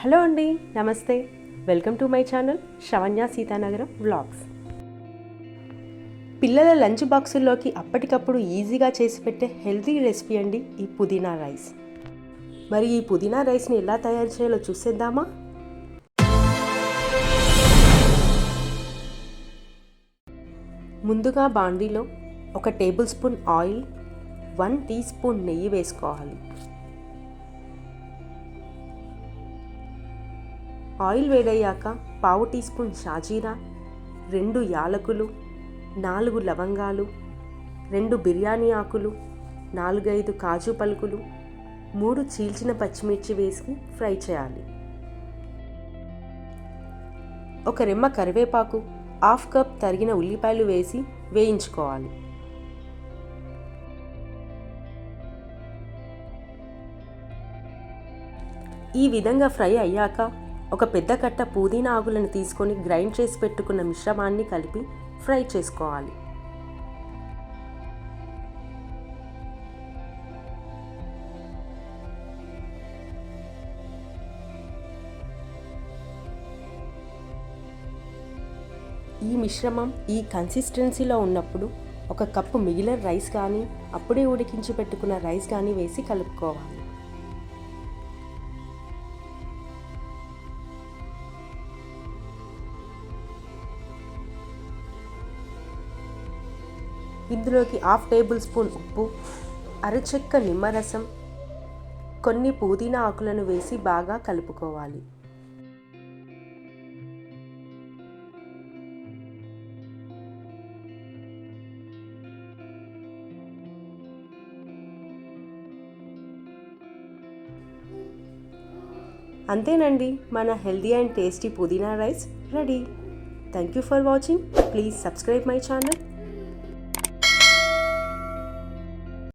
Hello అండి నమస్తే. Welcome to my channel Shavanya Seethanagaram vlogs. పిల్లల లంచ్ బాక్సుల్లోకి అప్పటికప్పుడు ఈజీగా చేసి పెట్టే హెల్తీ రెసిపీ అండి ఈ పుదీనా రైస్. మరి ఈ పుదీనా రైస్ని ఎలా తయారు చేయాలో చూసేద్దామా? ముందుగా బాండీలో ఒక tablespoon oil one teaspoon నెయ్యి వేసుకోవాలి. ఆయిల్ వేడయ్యాక పావు టీ స్పూన్ షాజీరా రెండు యాలకులు నాలుగు లవంగాలు రెండు బిర్యానీ ఆకులు నాలుగైదు కాజు పలుకులు మూడు చీల్చిన పచ్చిమిర్చి వేసి ఫ్రై చేయాలి. ఒక రెమ్మ కరివేపాకు హాఫ్ కప్ తరిగిన ఉల్లిపాయలు వేసి వేయించుకోవాలి. ఈ విధంగా ఫ్రై అయ్యాక ఒక పెద్ద కట్ట పుదీనా ఆకులను తీసుకొని గ్రైండ్ చేసి పెట్టుకున్న మిశ్రమాన్ని కలిపి ఫ్రై చేసుకోవాలి. ఈ మిశ్రమం ఈ కన్సిస్టెన్సీలో ఉన్నప్పుడు ఒక కప్పు మిగిలిన రైస్ కానీ అప్పుడే ఉడికించి పెట్టుకున్న రైస్ కానీ వేసి కలుపుకోవాలి. ఇందులోకి హాఫ్ టేబుల్ స్పూన్ ఉప్పు అరచెక్క నిమ్మరసం కొన్ని పుదీనా ఆకులను వేసి బాగా కలుపుకోవాలి. అంతేనండి మన హెల్దీ అండ్ టేస్టీ పుదీనా rice ready. Thank you for watching. Please subscribe my channel.